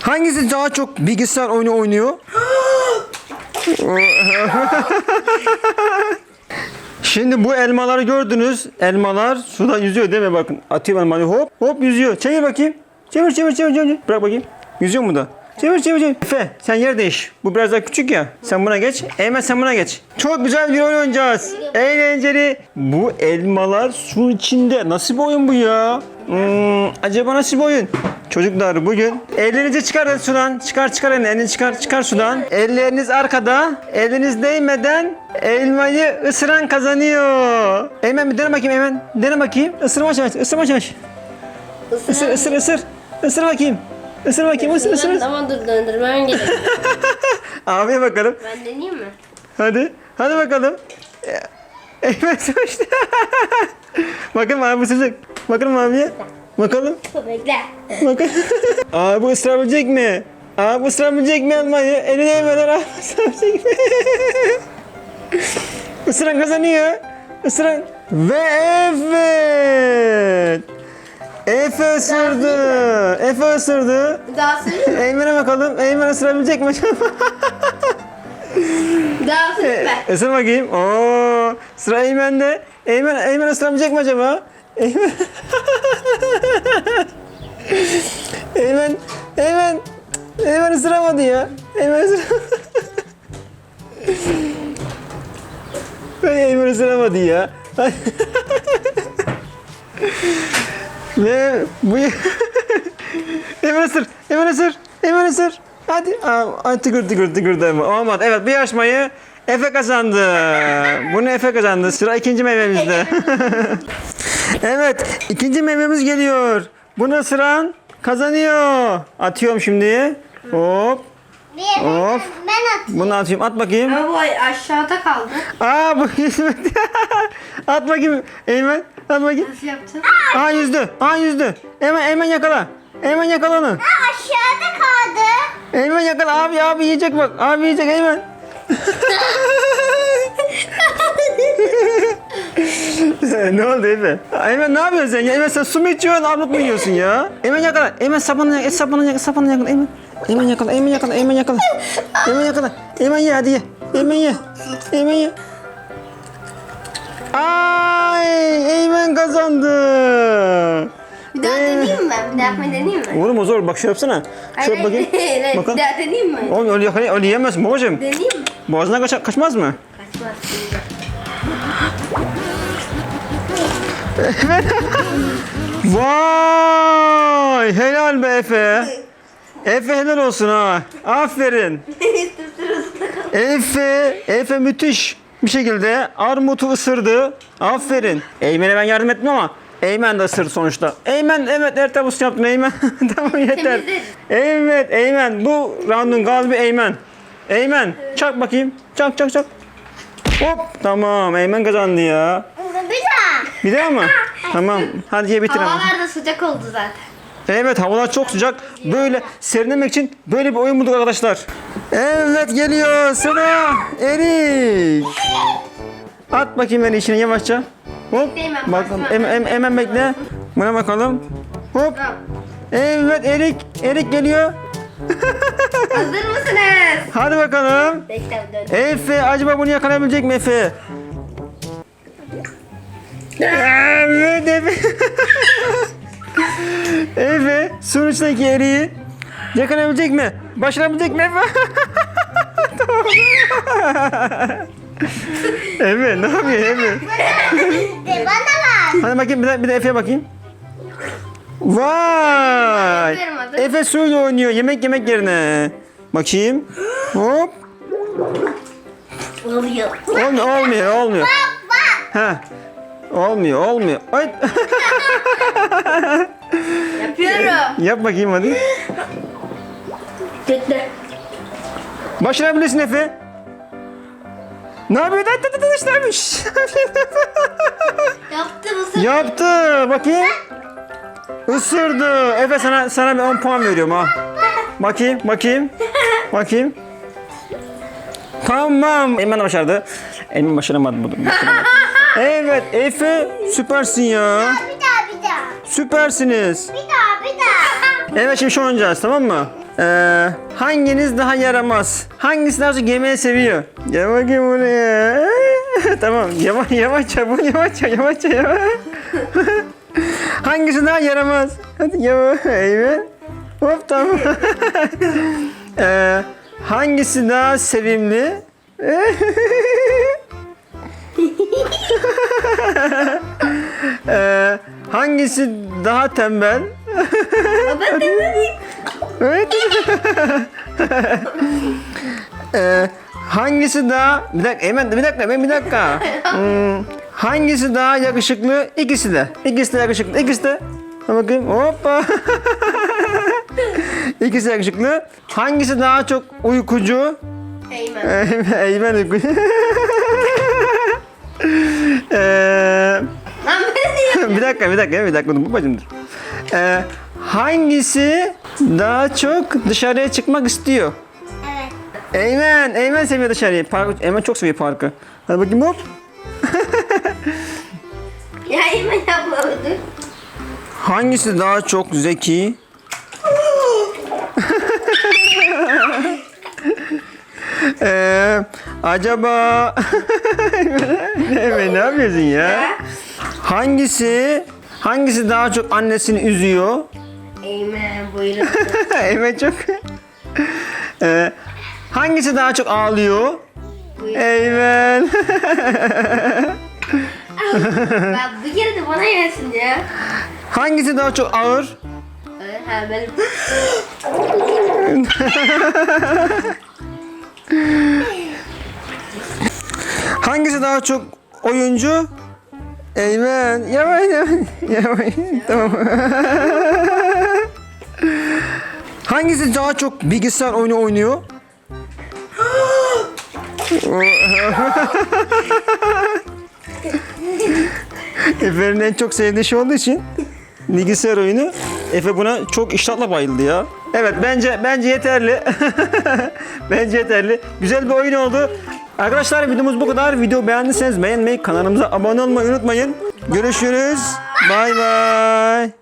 Hangisi daha çok bilgisayar oyunu oynuyor? Şimdi bu elmaları gördünüz. Elmalar suda yüzüyor değil mi? Bakın atıyorum elmayı hop hop yüzüyor. Çevir bakayım. Çevir çevir çevir çevir. Bırak bakayım. Yüzüyor mu da? Çevir çevir çevir. Efe sen yer değiş. Bu biraz daha küçük ya. Sen buna geç. Eymen sen buna geç. Çok güzel bir oyun oynayacağız. Eğlenceli. Bu elmalar su içinde. Nasıl bir oyun bu ya? Hmm, acaba nasıl bir oyun? Çocuklar bugün ellerinizi çıkarın sudan. Çıkar çıkar elini. Çıkar çıkar sudan. Elleriniz arkada. Eliniz değmeden elmayı ısıran kazanıyor. Eymen bir dene bakayım Eymen. Dene bakayım. Isırma çalış. Isırma çalış. Isır ısır ısır. Isır bakayım. Isır bakayım ısır ısır. ısır. Ama dur döndürmem gerekiyor. Abiye bakalım. ben deneyeyim mi? Hadi. Hadi bakalım. Eymen savaştı. Bakalım abi ısıracak. Bakalım abiye. Bakalım. Bekle. Bakın. Abi bu ısırabilecek mi? Abi bu ısırabilecek mi elmayı? Eline yemeden abi ısırabilecek mi? Isıran kazanıyor. Isıran. Ve evet. Efe ısırdı. Efe ısırdı. Daha mi? Eymen'e bakalım. Eymen ısırabilecek mi acaba? Daha süreyim mi? Isır bakayım. Oo, sıra Eymen'de. Eymen, Eymen ısırabilecek mi acaba? Eymen. Eymen, Eymen. Eymen ısıramadı ya. Eymen ısıramadı. Eymen ısıramadı ya. Ve bu... Eymen ısır, Eymen ısır, Eymen ısır. Hadi. Ay, tıkır tıkır tıkır deme. Olmadı. Evet bu yarışmayı Efe kazandı. Bunu Efe kazandı. Sıra ikinci meyvemizde. evet ikinci meyvemiz geliyor. Bunu ısıran kazanıyor. Atıyorum şimdi. Hop. Bir ben, Of. ben atayım. Bunu atıyorum. At bakayım. Ama bu aşağıda kaldı. Aa bu hizmet. At bakayım. Eymen. At bakayım. Nasıl yaptın? Aa yüzdü. Aa yüzdü. Eymen, Eymen yakala. Eymen yakala onu. Aşağıda kaldı. Eymen yakala. Abi abi yiyecek bak. Abi yiyecek Eymen. ne oldu Eymen? Eymen ne yapıyorsun sen? ya? Eymen sen su mu içiyorsun, armut mu yiyorsun ya? Eymen yakala. Eymen sapını yakala. Sapını yakala. Sapını yakala. Eymen. Eymen yakala. Eymen yakala. Eymen yakala. Eymen yakala. Eymen ye hadi ye. Eymen ye. Eymen ye. Ay, Eymen kazandı. Bir daha deneyeyim mi? Bir daha yapmayı deneyeyim mi? Oğlum o zor. Bak şöyle yapsana. Şöyle bakayım. Hayır, hayır, Bakalım. Bir daha deneyeyim mi? Oğlum öyle, yakala- öyle yiyemezsin babacığım. Deneyeyim mi? Boğazına kaç, kaçmaz mı? Kaçmaz. Vay! Helal be Efe. Efe helal olsun ha. Aferin. Efe, Efe müthiş bir şekilde armutu ısırdı. Aferin. Eymen'e ben yardım ettim ama Eymen de ısırdı sonuçta. Eymen evet Ertabus yaptın Eymen. tamam yeter. Evet Eymen bu roundun galibi Eymen. Eymen çak bakayım. Çak çak çak. Hop tamam Eymen kazandı ya. Bir daha. Bir daha mı? tamam. Hadi ye bitir ama. Havalar da sıcak oldu zaten. Evet havalar çok sıcak. Böyle serinlemek için böyle bir oyun bulduk arkadaşlar. Evet geliyor sıra Erik. At bakayım beni içine yavaşça. Hop. Hemen Bak, basma. hemen, bekle. Buna bakalım. Hop. Tamam. Evet Erik. Erik geliyor. Hazır mısınız? Hadi bakalım. Bekle dön. Efe acaba bunu yakalayabilecek mi Efe? Evet Efe. Efe içindeki eriği yakalayabilecek mi? Başarabilecek mi Efe? Tamam. Efe ne yapıyor? De bana ver. Hadi bakayım bir de, bir de Efe'ye bakayım. Vay! Efe suyla oynuyor yemek yemek yerine. Bakayım. Hop. Oluyor. Olmuyor, olmuyor, olmuyor. Ha. Olmuyor, olmuyor. Ay. Yapıyorum. Yap bakayım hadi. Bekle. Başarabilirsin Efe. Ne yapıyor? Dıt dıt dıt dışlarmış. Yaptım ısır. Yaptı. Bakayım. Isırdı. Efe sana sana bir 10 puan veriyorum ha. Bakayım, bakayım. Bakayım. Tamam. Eymen başardı. Eymen başaramadı bu durumda. Evet, Efe süpersin ya. Bir daha bir daha. Süpersiniz. Bir daha bir daha. Evet şimdi şu oynayacağız tamam mı? Ee, hanginiz daha yaramaz? Hangisi daha çok yemeği seviyor? Gel bakayım buraya. tamam yavaş yavaş çabuk yavaş yavaş yavaş. hangisi daha yaramaz? Hadi yavaş. Evet. Hop tamam. ee, hangisi daha sevimli? ee, hangisi daha tembel? Baba demedim. Evet. ee, hangisi daha... Bir dakika, hemen bir dakika, hemen bir dakika. Hmm, hangisi daha yakışıklı? İkisi de. İkisi de yakışıklı. İkisi de. Bakayım. Hoppa. İkisi yakışıklı. Hangisi daha çok uykucu? Eymen. Eymen uykucu. ee, ben bir dakika, bir dakika, bir dakika. Babacım dur. Ee, hangisi daha çok dışarıya çıkmak istiyor? Evet. Eymen, Eymen seviyor dışarıyı. Park, Eymen çok seviyor parkı. Hadi bakayım hop. Ya Eymen dur. Hangisi daha çok zeki? Ee, acaba... Eymen ne yapıyorsun ya? Hangisi hangisi daha çok annesini üzüyor? Buyurun. Eymen çok... Ee, hangisi daha çok ağlıyor? buyurun. Eymen. Bir kere de bana gelsin ya. hangisi daha çok ağır? Ee, Ha benim. Hangisi daha çok oyuncu? Eymen. Yavaş yavaş. Yavaş. tamam. Hangisi daha çok bilgisayar oyunu oynuyor? Efe'nin en çok sevdiği şey olduğu için bilgisayar oyunu. Efe buna çok iştahla bayıldı ya. Evet bence bence yeterli. bence yeterli. Güzel bir oyun oldu. Arkadaşlar videomuz bu kadar. Video beğendiyseniz beğenmeyi, kanalımıza abone olmayı unutmayın. Görüşürüz. Bay bay.